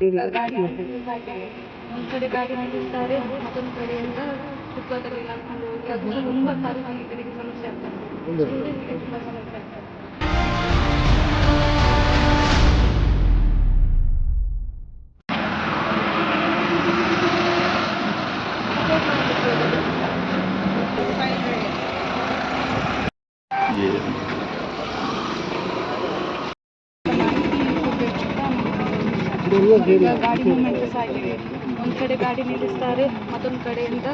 ಒಂದು ಕಡೆ ಗಾಡಿ ನಿಲ್ಲಿಸ್ತಾರೆ ಮತ್ತೊಂದು ಕಡೆಯಿಂದ ಫುಟ್ಪಾತಲ್ಲಿ ಹೋಗಿ ಅದು ತುಂಬ ಸಾರ್ವಜನಿಕರಿಗೆ ಸಮಸ್ಯೆ ಆಗ್ತದೆ ಸಮಸ್ಯೆ ಆಗ್ತದೆ ಈಗ ಗಾಡಿ ಮೂಮೆಂಟ್ ಸಹ ಒಂದು ಕಡೆ ಗಾಡಿ ನಿಲ್ಲಿಸ್ತಾರೆ, ಮತ್ತೊಂದು ಕಡೆಯಿಂದ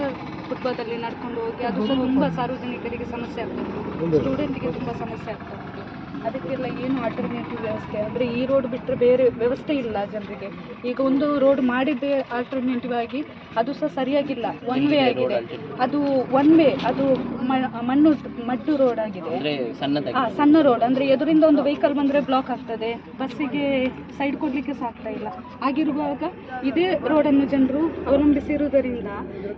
ಫುಟ್ಪಾತಲ್ಲಿ ನಡ್ಕೊಂಡು ಹೋಗಿ, ಅದು ತುಂಬ ಸಾರ್ವಜನಿಕರಿಗೆ ಸಮಸ್ಯೆ ಆಗ್ತದೆ. ಸ್ಟೂಡೆಂಟಿಗೆ ತುಂಬ ಸಮಸ್ಯೆ ಆಗ್ತದೆ. ಅದಕ್ಕೆಲ್ಲ ಏನು ಆಲ್ಟರ್ನೇಟಿವ್ ವ್ಯವಸ್ಥೆ? ಅಂದರೆ ಈ ರೋಡ್ ಬಿಟ್ಟರೆ ಬೇರೆ ವ್ಯವಸ್ಥೆ ಇಲ್ಲ ಜನರಿಗೆ. ಈಗ ಒಂದು ರೋಡ್ ಮಾಡಿದ್ದೆ ಆಲ್ಟರ್ನೇಟಿವ್ ಆಗಿ ಅದು ಸಹ ಸರಿಯಾಗಿಲ್ಲ. ಒನ್ ವೇ ಆಗಿದೆ. ಅದು ಒನ್ ವೇ ಅದು ಮಣ್ಣು ಮಡ್ಡು ರೋಡ್ ಆಗಿದೆ. ಆ, ಸಣ್ಣ ರೋಡ್ ಅಂದ್ರೆ ಎದುರಿಂದ ಒಂದು ವೆಹಿಕಲ್ ಬಂದ್ರೆ ಬ್ಲಾಕ್ ಆಗ್ತದೆ. ಬಸ್ಸಿಗೆ ಸೈಡ್ ಕೊಡ್ಲಿಕ್ಕೆ ಸಹ ಆಗ್ತಾ ಇಲ್ಲ. ಆಗಿರುವಾಗ ಇದೇ ರೋಡನ್ನು ಜನರು ಅವಲಂಬಿಸಿರುವುದರಿಂದ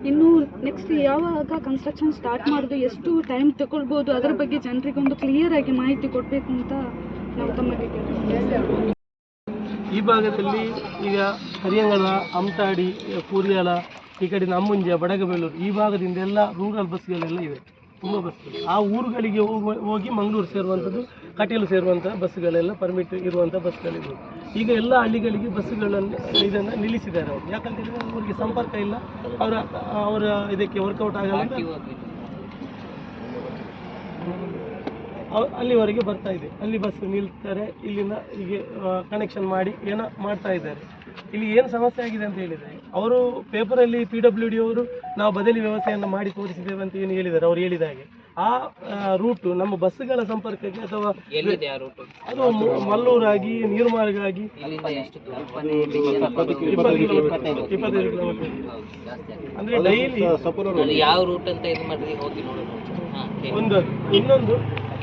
ಇನ್ನು ನೆಕ್ಸ್ಟ್ ಯಾವಾಗ ಕನ್ಸ್ಟ್ರಕ್ಷನ್ ಸ್ಟಾರ್ಟ್ ಮಾಡೋದು ಎಷ್ಟು ಟೈಮ್ ತಗೊಳ್ಬೋದು ಅದರ ಬಗ್ಗೆ ಜನರಿಗೊಂದು ಕ್ಲಿಯರ್ ಆಗಿ ಮಾಹಿತಿ ಕೊಡಬೇಕು ಅಂತ ನಾವು ಕೇಳ್ತೀವಿ. ಈ ಭಾಗದಲ್ಲಿ ಈಗ ಹರಿಯಂಗಳ ಅಮಟಾಡಿ ಕೂರಿಯಾಳ ಈ ಕಡೆ ನಮ್ಮುಂಜೆ ಬಡಗಬೆಳ್ಳೂರು ಈ ಭಾಗದಿಂದ ಎಲ್ಲ ರೂರಲ್ ಬಸ್ಗಳೆಲ್ಲ ಇವೆ. ತುಂಬ ಬಸ್ಗಳು ಆ ಊರುಗಳಿಗೆ ಹೋಗಿ ಮಂಗಳೂರು ಸೇರುವಂಥದ್ದು, ಕಟೀಲು ಸೇರುವಂಥ ಬಸ್ಗಳೆಲ್ಲ ಪರ್ಮಿಟ್ ಇರುವಂಥ ಬಸ್ಗಳಿವೆ ಈಗ ಎಲ್ಲ ಹಳ್ಳಿಗಳಿಗೆ ಬಸ್ಗಳನ್ನು ಇದನ್ನು ನಿಲ್ಲಿಸಿದ್ದಾರೆ ಅವರು. ಅವರಿಗೆ ಸಂಪರ್ಕ ಇಲ್ಲ. ಅವರ ಅವರ ಇದಕ್ಕೆ ವರ್ಕೌಟ್ ಆಗಲ್ಲ ಅಲ್ಲಿವರೆಗೆ ಬರ್ತಾ ಇದೆ. ಅಲ್ಲಿ ಬಸ್ ನಿಲ್ತಾರೆ. ಇಲ್ಲಿಂದ ಹೀಗೆ ಕನೆಕ್ಷನ್ ಮಾಡಿ ಏನೋ ಮಾಡ್ತಾ ಇದ್ದಾರೆ. ಇಲ್ಲಿ ಏನು ಸಮಸ್ಯೆ ಆಗಿದೆ ಅಂತ ಹೇಳಿದರೆ ಅವರು ಪೇಪರಲ್ಲಿ ಪಿ ಡಬ್ಲ್ಯೂ ಡಿ ಅವರು ನಾವು ಬದಲಿ ವ್ಯವಸ್ಥೆಯನ್ನು ಮಾಡಿ ತೋರಿಸಿದ್ದೇವೆ ಅಂತ ಏನು ಹೇಳಿದ್ದಾರೆ. ಅವ್ರು ಹೇಳಿದ ಹಾಗೆ. ಆ ರೂಟು ನಮ್ಮ ಬಸ್ಗಳ ಸಂಪರ್ಕಕ್ಕೆ ಅಥವಾ ಎಲ್ಲಿದೆ ಆ ರೂಟ್ ಅದು ಮಲ್ಲೂರಾಗಿ ನೀರುಮಾರ್ಗಾಗಿ ಆಗಿ ಇಪ್ಪತ್ತೈದು ಕಿಲೋಮೀಟರ್ ಅಂದರೆ ಡೈಲಿ ಯಾವ ರೂಟ್ ಅಂತ ಇದು ಮಾಡಿ ಹೋಗಿ ನೋಡೋಣ ಒಂದು ಇನ್ನೊಂದು.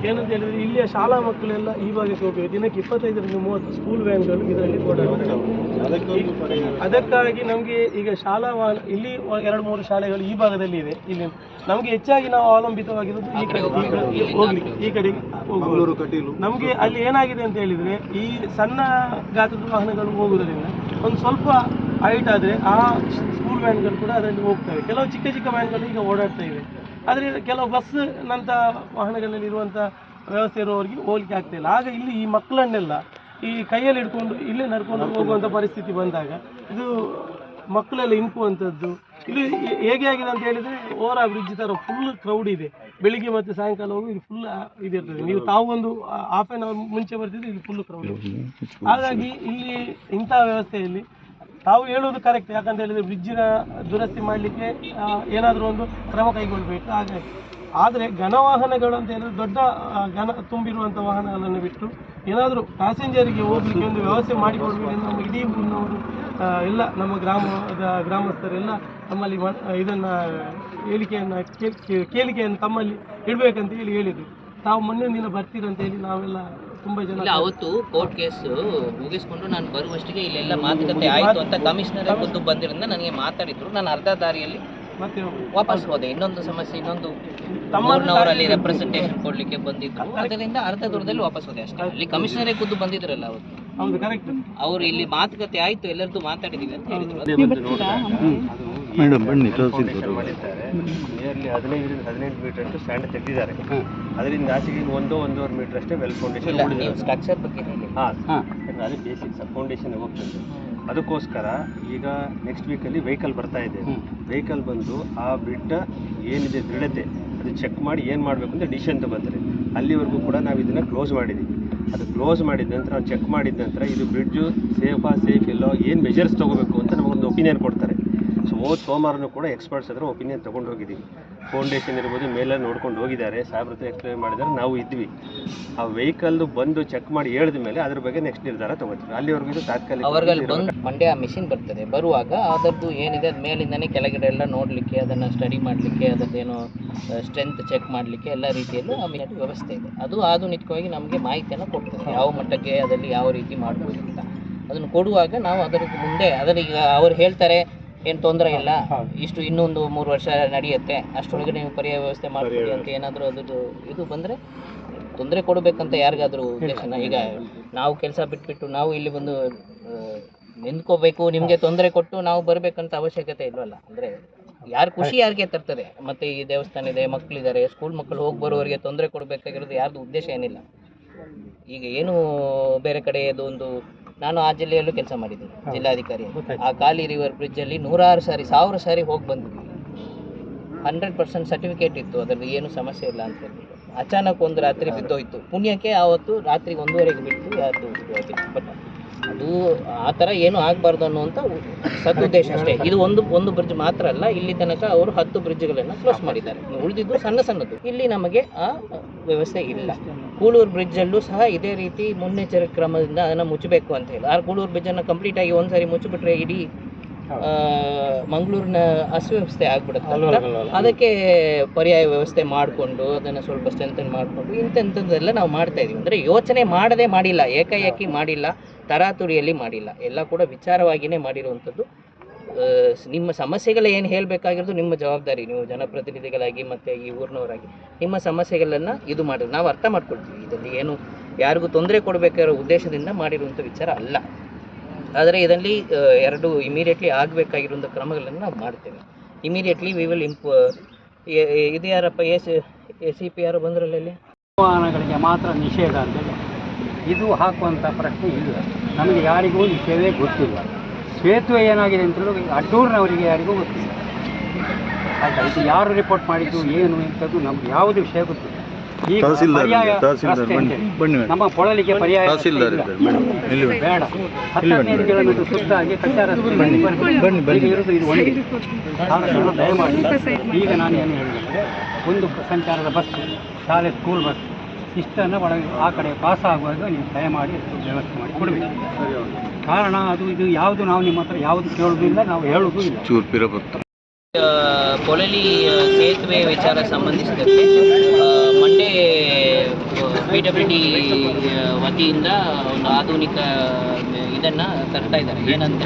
ಏನಂತ ಹೇಳಿದ್ರೆ ಇಲ್ಲಿಯ ಶಾಲಾ ಮಕ್ಕಳೆಲ್ಲ ಈ ಭಾಗಕ್ಕೆ ಹೋಗ್ಬೇಕು. ದಿನಕ್ಕೆ ಇಪ್ಪತ್ತೈದರಿಂದ ಮೂವತ್ತು ಸ್ಕೂಲ್ ವ್ಯಾನ್ಗಳು ಇದರಲ್ಲಿ ಅದಕ್ಕಾಗಿ ನಮಗೆ ಈಗ ಶಾಲಾ ವಾಹನ ಇಲ್ಲಿ ಎರಡು ಮೂರು ಶಾಲೆಗಳು ಈ ಭಾಗದಲ್ಲಿ ಇದೆ. ಇಲ್ಲಿ ನಮಗೆ ಹೆಚ್ಚಾಗಿ ನಾವು ಅವಲಂಬಿತವಾಗಿರೋದು ಈ ಕಡೆ. ಈ ಕಡೆ ಹೋಗ್ಲಿಕ್ಕೆ ಈ ಕಡೆಗೆ ಹೋಗುವುದು. ನಮಗೆ ಅಲ್ಲಿ ಏನಾಗಿದೆ ಅಂತ ಹೇಳಿದ್ರೆ ಈ ಸಣ್ಣ ಗಾತ್ರದ ವಾಹನಗಳು ಹೋಗುವುದರಿಂದ ಒಂದು ಸ್ವಲ್ಪ ಹೈಟ್ ಆದರೆ ಆ ಸ್ಕೂಲ್ ವ್ಯಾನ್ಗಳು ಕೂಡ ಅದರಲ್ಲಿ ಹೋಗ್ತವೆ. ಕೆಲವು ಚಿಕ್ಕ ಚಿಕ್ಕ ವ್ಯಾನ್ಗಳು ಈಗ ಓಡಾಡ್ತಾ ಇವೆ. ಆದರೆ ಕೆಲವು ಬಸ್ ನಂತ ವಾಹನಗಳಲ್ಲಿ ಇರುವಂಥ ವ್ಯವಸ್ಥೆ ಇರುವವರಿಗೆ ಹೋಲಿಕೆ ಆಗ್ತಾ ಇಲ್ಲ. ಆಗ ಇಲ್ಲಿ ಈ ಮಕ್ಕಳನ್ನೆಲ್ಲ ಈ ಕೈಯಲ್ಲಿ ಹಿಡ್ಕೊಂಡು ಇಲ್ಲೇ ನಡ್ಕೊಂಡು ಹೋಗುವಂಥ ಪರಿಸ್ಥಿತಿ ಬಂದಾಗ ಇದು ಮಕ್ಕಳೆಲ್ಲ ಇಂಪುವಂಥದ್ದು ಇಲ್ಲಿ ಹೇಗೆ ಆಗಿದೆ ಅಂತ ಹೇಳಿದರೆ ಓವರ್ ಬ್ರಿಡ್ಜ್ ಥರ ಫುಲ್ ಕ್ರೌಡ್ ಇದೆ. ಬೆಳಿಗ್ಗೆ ಮತ್ತು ಸಾಯಂಕಾಲ ಹೋಗಿ ಇದು ಫುಲ್ ಇದಿರ್ತದೆ ನೀವು ತಾವು ಒಂದು ಹಾಫ್ ಆನ್ ಅವರ್ ಮುಂಚೆ ಬರ್ತಿದ್ರೆ ಇದು. ಫುಲ್ ಕ್ರೌಡ್ ಹಾಗಾಗಿ ಇಲ್ಲಿ ಇಂಥ ವ್ಯವಸ್ಥೆಯಲ್ಲಿ ತಾವು ಹೇಳುವುದು ಕರೆಕ್ಟ್ ಯಾಕಂತ ಹೇಳಿದ್ರೆ ಬ್ರಿಡ್ಜಿನ ದುರಸ್ತಿ ಮಾಡಲಿಕ್ಕೆ ಏನಾದರೂ ಒಂದು ಕ್ರಮ ಕೈಗೊಳ್ಳಬೇಕು ಹಾಗಾಗಿ ಆದರೆ ಘನವಾಹನಗಳು ಅಂತ ಹೇಳಿದ್ರೆ ದೊಡ್ಡ ಘನ ತುಂಬಿರುವಂಥ ವಾಹನಗಳನ್ನು ಬಿಟ್ಟು ಏನಾದರೂ ಪ್ಯಾಸೆಂಜರಿಗೆ ಹೋಗ್ಲಿಕ್ಕೆ ಒಂದು ವ್ಯವಸ್ಥೆ ಮಾಡಿಕೊಡ್ಬೇಕು ನಮ್ಮ ಇಡೀ ಊರಿನವರು ಎಲ್ಲ ನಮ್ಮ ಗ್ರಾಮದ ಗ್ರಾಮಸ್ಥರೆಲ್ಲ ತಮ್ಮಲ್ಲಿ ಇದನ್ನು ಹೇಳಿಕೆಯನ್ನು ಕೇಳಿಕೆಯನ್ನು ತಮ್ಮಲ್ಲಿ ಇಡಬೇಕಂತ ಹೇಳಿ ಹೇಳಿದರು. ತಾವು ಮೊನ್ನೆ ದಿನ ಬರ್ತೀರಂತ ಹೇಳಿ ನಾವೆಲ್ಲ ಇಲ್ಲ ಅವತ್ತು ಕೋರ್ಟ್ ಕೇಸ್ ಮುಗಿಸ್ಕೊಂಡು ನಾನು ಬರುವಷ್ಟಿಗೆ ಇಲ್ಲೆಲ್ಲ ಮಾತುಕತೆ ಆಯಿತು ಅಂತ ಕಮಿಷನರ್ ಖುದ್ದು ಬಂದಿರೋದ್ರಿಂದ ನನಗೆ ಮಾತಾಡಿದ್ರು. ನಾನು ಅರ್ಧ ದಾರಿಯಲ್ಲಿ ಮತ್ತೆ ವಾಪಸ್ ಹೋದೆ. ಇನ್ನೊಂದು ಸಮಸ್ಯೆ ಇನ್ನೊಂದು ತಮ್ಮವರಲ್ಲಿ ಅವರಲ್ಲಿ ರೆಪ್ರೆಸೆಂಟೇಷನ್ ಕೊಡ್ಲಿಕ್ಕೆ ಬಂದಿದ್ರು. ಅದರಿಂದ ಅರ್ಧ ದೂರದಲ್ಲಿ ವಾಪಸ್ ಹೋದೆ ಅಷ್ಟೇ. ಅಲ್ಲಿ ಕಮಿಷನರೇ ಖುದ್ದು ಬಂದಿದ್ರಲ್ಲ ಅವತ್ತು. ಅವರು ಇಲ್ಲಿ ಮಾತುಕತೆ ಆಯ್ತು ಎಲ್ಲರದ್ದು ಮಾತಾಡಿದೀವಿ ಅಂತ ಹೇಳಿದ್ರು. ಮೇಡಮ್ ಬನ್ನಿ ಮಾಡಿದ್ದಾರೆ. ನಿಯರ್ಲಿ ಹದಿನೈದರಿಂದ ಹದಿನೆಂಟು ಮೀಟರ್ ಅಷ್ಟು ಸ್ಟ್ಯಾಂಡ್ ತೆಗೆದಿದ್ದಾರೆ. ಅದರಿಂದ ಆಚೆಗೆ ಇನ್ನು ಒಂದು ಒಂದೂವರೆ ಮೀಟರ್ ಅಷ್ಟೇ ವೆಲ್ ಫೌಂಡೇಶನ್ ಸ್ಟ್ರಕ್ಚರ್ ಬಗ್ಗೆ ಹೇಳಿ. ಹಾಂ ಯಾಕಂದ್ರೆ ಬೇಸಿಕ್ ಬೇಸಿಕ್ಸ್ ಫೌಂಡೇಶನ್ ಹೋಗ್ತದೆ ಅದಕ್ಕೋಸ್ಕರ ಈಗ ನೆಕ್ಸ್ಟ್ ವೀಕಲ್ಲಿ ವೆಹಿಕಲ್ ಬರ್ತಾ ಇದೆ. ವೆಹಿಕಲ್ ಬಂದು ಆ ಬಿಡ್ಡ ಏನಿದೆ ದೃಢತೆ ಅದು ಚೆಕ್ ಮಾಡಿ ಏನು ಮಾಡಬೇಕು ಅಂತ ಡಿಸಿಷನ್ ತಗೋತಾರೆ. ಅಲ್ಲಿವರೆಗೂ ಕೂಡ ನಾವು ಇದನ್ನು ಕ್ಲೋಸ್ ಮಾಡಿದ್ದೀವಿ ಅದು ಕ್ಲೋಸ್ ಮಾಡಿದ ನಂತರ ನಾವು ಚೆಕ್ ಮಾಡಿದ ನಂತರ ಇದು ಬ್ರಿಡ್ಜು ಸೇಫಾ ಸೇಫ್ ಇಲ್ಲೋ ಏನು ಮೆಜರ್ಸ್ ತೊಗೋಬೇಕು ಅಂತ ನಮಗೊಂದು ಒಪಿನಿಯನ್ ಕೊಡ್ತಾರೆ. ಸೊ ಹೋದ ಸೋಮವಾರನೂ ಕೂಡ ಎಕ್ಸ್ಪರ್ಟ್ಸ್ ಹತ್ರ ಒಪಿನಿಯನ್ ತೊಗೊಂಡು ಹೋಗಿದ್ದೀವಿ ಫೌಂಡೇಶನ್ ಇರ್ಬೋದು ಮೇಲೆ ನೋಡ್ಕೊಂಡು ಹೋಗಿದ್ದಾರೆ. ಸಾಹೇಬ್ರ ಹತ್ರ ಎಕ್ಸ್ಪ್ಲೇನ್ ಮಾಡಿದ್ದಾರೆ ನಾವು ಇದ್ವಿ. ಆ ವೆಹಿಕಲ್ದು ಬಂದು ಚೆಕ್ ಮಾಡಿ ಹೇಳಿದ ಮೇಲೆ ಅದ್ರ ಬಗ್ಗೆ ನೆಕ್ಸ್ಟ್ ನಿರ್ಧಾರ ತಗೋತೀವಿ. ಅಲ್ಲಿವರೆಗೂ ಇದು ತಾತ್ಕಾಲಿಕ ಅವರಲ್ಲಿ ಆ ಮಂಡ್ಯ ಮಿಷಿನ್ ಬರ್ತದೆ. ಬರುವಾಗ ಅದರದ್ದು ಏನಿದೆ ಅದು ಮೇಲಿಂದನೇ ಕೆಳಗಡೆ ಎಲ್ಲ ನೋಡಲಿಕ್ಕೆ ಅದನ್ನು ಸ್ಟಡಿ ಮಾಡಲಿಕ್ಕೆ ಅದರದ್ದೇನು ಸ್ಟ್ರೆಂತ್ ಚೆಕ್ ಮಾಡಲಿಕ್ಕೆ ಎಲ್ಲ ರೀತಿಯಲ್ಲೂ ಆ ವ್ಯವಸ್ಥೆ ಇದೆ. ಅದು ಆಧುನಿಕವಾಗಿ ನಮಗೆ ಮಾಹಿತಿಯನ್ನು ಕೊಡ್ತದೆ. ಯಾವ ಮಟ್ಟಕ್ಕೆ ಅದರಲ್ಲಿ ಯಾವ ರೀತಿ ಮಾಡ್ಬೋದು ಅಂತ. ಅದನ್ನು ಕೊಡುವಾಗ ನಾವು ಅದರ ಮುಂದೆ ಅದರ ಈಗ ಅವ್ರು ಹೇಳ್ತಾರೆ ಏನು ತೊಂದರೆ ಇಲ್ಲ. ಇಷ್ಟು ಇನ್ನೊಂದು ಮೂರು ವರ್ಷ ನಡೆಯುತ್ತೆ. ಅಷ್ಟರೊಳಗೆ ನೀವು ಪರ್ಯಾಯ ವ್ಯವಸ್ಥೆ ಮಾಡ್ಕೊಳ್ಳಿ ಅಂತ ಏನಾದರೂ ಅದ್ರದ್ದು ಇದು ಬಂದರೆ ತೊಂದರೆ ಕೊಡಬೇಕಂತ ಯಾರಿಗಾದರೂ ಉದ್ದೇಶನ ಈಗ ನಾವು ಕೆಲಸ ಬಿಟ್ಬಿಟ್ಟು ನಾವು ಇಲ್ಲಿ ಬಂದು ನಿಂತ್ಕೋಬೇಕು ನಿಮಗೆ ತೊಂದರೆ ಕೊಟ್ಟು ನಾವು ಬರಬೇಕಂತ ಅವಶ್ಯಕತೆ ಇಲ್ವಲ್ಲ? ಅಂದರೆ ಯಾರು ಖುಷಿ ಯಾರಿಗೆ ತರ್ತದೆ? ಮತ್ತೆ ಈ ದೇವಸ್ಥಾನ ಇದೆ ಮಕ್ಕಳಿದ್ದಾರೆ ಸ್ಕೂಲ್ ಮಕ್ಕಳು ಹೋಗಿ ಬರೋರಿಗೆ ತೊಂದರೆ ಕೊಡಬೇಕಾಗಿರೋದು ಯಾರ್ದು ಉದ್ದೇಶ ಏನಿಲ್ಲ. ಈಗ ಏನು ಬೇರೆ ಕಡೆ ಅದೊಂದು ಒಂದು ನಾನು ಆ ಜಿಲ್ಲೆಯಲ್ಲೂ ಕೆಲಸ ಮಾಡಿದ್ದೀನಿ ಜಿಲ್ಲಾಧಿಕಾರಿ ಆ ಕಾಲಿ ರಿವರ್ ಬ್ರಿಡ್ಜಲ್ಲಿ ನೂರಾರು ಸಾರಿ ಸಾವಿರ ಸಾರಿ ಹೋಗಿ ಬಂದಿದ್ದೀನಿ ಹಂಡ್ರೆಡ್ ಪರ್ಸೆಂಟ್ ಸರ್ಟಿಫಿಕೇಟ್ ಇತ್ತು ಅದರಲ್ಲಿ ಏನು ಸಮಸ್ಯೆ ಇಲ್ಲ ಅಂತ ಹೇಳಿ ಅಚಾನಕ್ ಒಂದು ರಾತ್ರಿ ಬಿದ್ದೋಯ್ತು. ಪುಣ್ಯಕ್ಕೆ ಆವತ್ತು ರಾತ್ರಿ ಒಂದೂವರೆಗೆ ಬಿಟ್ಟು ಯಾರ್ದು ಬಟ್ ಅದು ಆ ಥರ ಏನು ಆಗಬಾರ್ದು ಅನ್ನುವಂಥ ಸದುದ್ದೇಶ ಅಷ್ಟೇ. ಇದು ಒಂದು ಒಂದು ಬ್ರಿಡ್ಜ್ ಮಾತ್ರ ಅಲ್ಲ ಇಲ್ಲಿ ತನಕ ಅವರು ಹತ್ತು ಬ್ರಿಡ್ಜ್ಗಳನ್ನು ಕ್ಲೋಸ್ ಮಾಡಿದ್ದಾರೆ. ಉಳಿದಿದ್ದು ಸಣ್ಣ ಸಣ್ಣದು ಇಲ್ಲಿ ನಮಗೆ ಆ ವ್ಯವಸ್ಥೆ ಇಲ್ಲ. ಕೂಳೂರು ಬ್ರಿಡ್ಜಲ್ಲೂ ಸಹ ಇದೇ ರೀತಿ ಮುನ್ನೆಚ್ಚರಿಕೆ ಕ್ರಮದಿಂದ ಅದನ್ನು ಮುಚ್ಚಬೇಕು ಅಂತ ಹೇಳಿ. ಆ ಕೂಳೂರು ಬ್ರಿಡ್ಜನ್ನು ಕಂಪ್ಲೀಟ್ ಆಗಿ ಒಂದ್ಸರಿ ಮುಚ್ಚಿಬಿಟ್ರೆ ಇಡೀ ಮಂಗಳೂರಿನ ಅಸ್ವ್ಯವಸ್ಥೆ ಆಗ್ಬಿಡುತ್ತೆ ಅದಕ್ಕೆ ಪರ್ಯಾಯ ವ್ಯವಸ್ಥೆ ಮಾಡಿಕೊಂಡು ಅದನ್ನು ಸ್ವಲ್ಪ ಸ್ಟ್ರೆಂಥನ್ ಮಾಡಿಕೊಂಡು ಇಂಥಂಥದ್ದೆಲ್ಲ ನಾವು ಮಾಡ್ತಾ ಇದೀವಿ. ಅಂದರೆ ಯೋಚನೆ ಮಾಡದೆ ಮಾಡಿಲ್ಲ ಏಕಾಏಕಿ ಮಾಡಿಲ್ಲ ತರಾತುರಿಯಲ್ಲಿ ಮಾಡಿಲ್ಲ. ಎಲ್ಲ ಕೂಡ ವಿಚಾರವಾಗಿಯೇ ಮಾಡಿರುವಂಥದ್ದು. ನಿಮ್ಮ ಸಮಸ್ಯೆಗಳ ಏನು ಹೇಳಬೇಕಾಗಿರೋದು ನಿಮ್ಮ ಜವಾಬ್ದಾರಿ. ನೀವು ಜನಪ್ರತಿನಿಧಿಗಳಾಗಿ ಮತ್ತು ಈ ಊರಿನವರಾಗಿ ನಿಮ್ಮ ಸಮಸ್ಯೆಗಳನ್ನು ಇದು ಮಾಡಿ ನಾವು ಅರ್ಥ ಮಾಡ್ಕೊಳ್ತೀವಿ. ಇದರಲ್ಲಿ ಏನು ಯಾರಿಗೂ ತೊಂದರೆ ಕೊಡಬೇಕಿರೋ ಉದ್ದೇಶದಿಂದ ಮಾಡಿರುವಂಥ ವಿಚಾರ ಅಲ್ಲ. ಆದರೆ ಇದರಲ್ಲಿ ಎರಡು ಇಮಿಡಿಯೇಟ್ಲಿ ಆಗಬೇಕಾಗಿರುವಂಥ ಕ್ರಮಗಳನ್ನು ನಾವು ಮಾಡ್ತೇವೆ. ಇಮಿಡಿಯೇಟ್ಲಿ ವಿ ವಿಲ್ ಇಂಪ್ ಇದು ಯಾರಪ್ಪ, ಎ, ಸಿ ಪಿ ಯಾರು ಬಂದ್ರಲ್ಲಿ ವಾಹನಗಳಿಗೆ ಮಾತ್ರ ನಿಷೇಧ ಅಂತೇಳಿ ಇದು ಹಾಕುವಂಥ ಪ್ರಶ್ನೆ ಇಲ್ಲ. ನಮಗೆ ಯಾರಿಗೂ ವಿಷಯವೇ ಗೊತ್ತಿಲ್ಲ. ಸೇತುವೆ ಏನಾಗಿದೆ ಅಂತೇಳಿ ಅಡ್ಡೂರಿನವರಿಗೆ ಯಾರಿಗೂ ಗೊತ್ತಿಲ್ಲ. ಆಯ್ತಾ ಇದು ಯಾರು ರಿಪೋರ್ಟ್ ಮಾಡಿದ್ದು ಏನು ಇಂಥದ್ದು ನಮ್ಗೆ ಯಾವುದು ವಿಷಯ ಗೊತ್ತಿಲ್ಲ. ಈಗ ತಹಸೀಲ್ದಾರ್ ಪರ್ಯಾಯ ರಸ್ತೆ ಬನ್ನಿ ಅಂತೇಳಿ. ನಮ್ಮ ಕೊಳಲಿಗೆ ಪರ್ಯಾಯ ರಸ್ತೆ ತಹಸೀಲ್ದಾರ್ ಇಲ್ಲ. ಬೇಡ. ಹದಿನೈದು ಕಿಲೋಮೀಟರ್ ಸುತ್ತಾಗಿ ಕಚ್ಚಾ ರಸ್ತೆ ಬನ್ನಿ, ಬನ್ನಿ. ಈಗ ಇರೋದು ಇದು ಒಂದೇ ಆದಷ್ಟು ದಯಮಾಡಿ ಈಗ ನಾನು ಏನು ಹೇಳಿದೆ ಒಂದು ಸಂಚಾರದ ಬಸ್ ಶಾಲೆ ಸ್ಕೂಲ್ ಬಸ್ ಇಷ್ಟನ್ನು ಒಳಗೆ ಆ ಕಡೆ ಪಾಸ್ ಆಗುವಾಗ ನೀವು ದಯಮಾಡಿ ವ್ಯವಸ್ಥೆ ಮಾಡಿ ಕೊಡಬೇಕು. ಕಾರಣ ಅದು ಇದು ಯಾವುದು ನಾವು ನಿಮ್ಮ ಹತ್ರ ಯಾವುದು ಕೇಳೋದಿಲ್ಲ ನಾವು ಹೇಳೋದು ಇಲ್ಲ. ಚೂರು ಆ, ಸೇತುವೆ ವಿಚಾರ ಸಂಬಂಧಿಸಿದಂತೆ ಆ, ಮಂಡ್ಯ ಪಿ ಡಬ್ಲ್ಯೂ ಡಿ ವತಿಯಿಂದ ಒಂದು ಆಧುನಿಕ ಇದನ್ನು ತರ್ತಾ ಇದ್ದಾರೆ. ಏನಂತ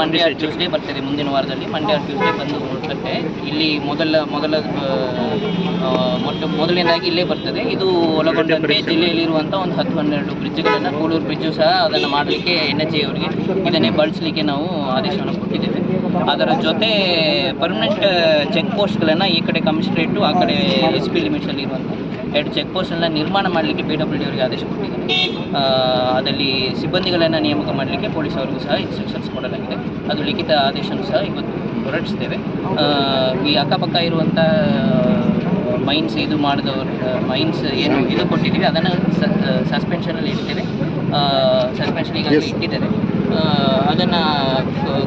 ಮಂಡ್ಯ ಟ್ಯೂಸ್ಡೇ ಬರ್ತದೆ ಮುಂದಿನ ವಾರದಲ್ಲಿ. ಮಂಡ್ಯ ಟ್ಯೂಸ್ಡೇ ಬಂದು ನೋಡ್ತದೆ ಇಲ್ಲಿ ಮೊದಲ ಮೊದಲ ಮೊಟ್ಟ ಮೊದಲನೇದಾಗಿ ಇಲ್ಲೇ ಬರ್ತದೆ. ಇದು ಒಳಗೊಂಡಂತೆ ಜಿಲ್ಲೆಯಲ್ಲಿರುವಂಥ ಒಂದು ಹತ್ತು ಹನ್ನೆರಡು ಬ್ರಿಡ್ಜ್ಗಳನ್ನು ಕೂಳೂರು ಬ್ರಿಡ್ಜು ಸಹ ಅದನ್ನು ಮಾಡಲಿಕ್ಕೆ ಎನ್ ಎಚ್ ಅವರಿಗೆ ಇದನ್ನೇ ಬಳಸಲಿಕ್ಕೆ ನಾವು ಆದೇಶವನ್ನು ಕೊಟ್ಟಿದ್ದೇವೆ. ಅದರ ಜೊತೆ ಪರ್ಮನೆಂಟ್ ಚೆಕ್ ಪೋಸ್ಟ್ಗಳನ್ನು ಈ ಕಡೆ ಕಮಿಷನರೇಟು ಆ ಕಡೆ ಎಸ್ ಪಿ ಲಿಮಿಟ್ಸಲ್ಲಿ ಇರುವಂಥ ಎರಡು ಚೆಕ್ ಪೋಸ್ಟನ್ನು ನಿರ್ಮಾಣ ಮಾಡಲಿಕ್ಕೆ ಪಿ ಡಬ್ಲ್ಯೂ ಡಿ ಅವರಿಗೆ ಆದೇಶ ಕೊಟ್ಟಿದ್ದೇವೆ ಆ, ಅದರಲ್ಲಿ ಸಿಬ್ಬಂದಿಗಳನ್ನು ನೇಮಕ ಮಾಡಲಿಕ್ಕೆ ಪೊಲೀಸ್ ಅವರಿಗೂ ಸಹ ಇನ್ಸ್ಟ್ರಕ್ಷನ್ಸ್ ಕೊಡಲಾಗಿದೆ. ಅದು ಲಿಖಿತ ಆದೇಶನೂ ಸಹ ಇವತ್ತು ಹೊರಡಿಸ್ತೇವೆ ಈ ಅಕ್ಕಪಕ್ಕ ಇರುವಂಥ ಮೈನ್ಸ್ ಇದು ಮಾಡಿದವರು ಮೈನ್ಸ್ ಏನು ಇದು ಕೊಟ್ಟಿದ್ದೀವಿ ಅದನ್ನು ಸಸ್ಪೆನ್ಷನಲ್ಲಿ ಇಡ್ತೇವೆ. ಸಸ್ಪೆನ್ಷನ್ ಈಗ ಇಟ್ಟಿದ್ದಾರೆ ಅದನ್ನು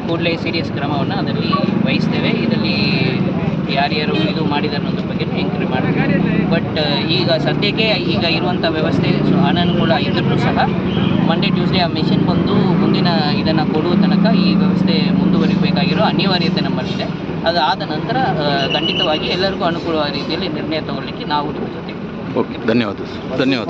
ಕೂಡಲೇ ಸೀರಿಯಸ್ ಕ್ರಮವನ್ನು ಅದರಲ್ಲಿ ವಹಿಸ್ತೇವೆ. ಇದರಲ್ಲಿ ಯಾರ್ಯಾರು ಇದು ಮಾಡಿದ್ದಾರೆ ಅನ್ನೋದ್ರ ಬಗ್ಗೆ ಎಂಕ್ವೈರಿ ಮಾಡ್ತೀವಿ. ಬಟ್ ಈಗ ಸದ್ಯಕ್ಕೆ ಈಗ ಇರುವಂಥ ವ್ಯವಸ್ಥೆ ಅನನುಕೂಲ ಇದ್ದರೂ ಸಹ ಮಂಡೇ ಟ್ಯೂಸ್ಡೇ ಆ ಮೆಷಿನ್ ಬಂದು ಮುಂದಿನ ಇದನ್ನು ಕೊಡುವ ತನಕ ಈ ವ್ಯವಸ್ಥೆ ಮುಂದುವರಿಬೇಕಾಗಿರೋ ಅನಿವಾರ್ಯತೆ ನಮ್ಮಲ್ಲಿದೆ. ಅದು ಆದ ನಂತರ ಖಂಡಿತವಾಗಿ ಎಲ್ಲರಿಗೂ ಅನುಕೂಲವಾದ ರೀತಿಯಲ್ಲಿ ನಿರ್ಣಯ ತಗೊಳ್ಳಿಕ್ಕೆ ನಾವು ನಿಮ್ಮ ಜೊತೆ ಓಕೆ ಧನ್ಯವಾದ ಧನ್ಯವಾದ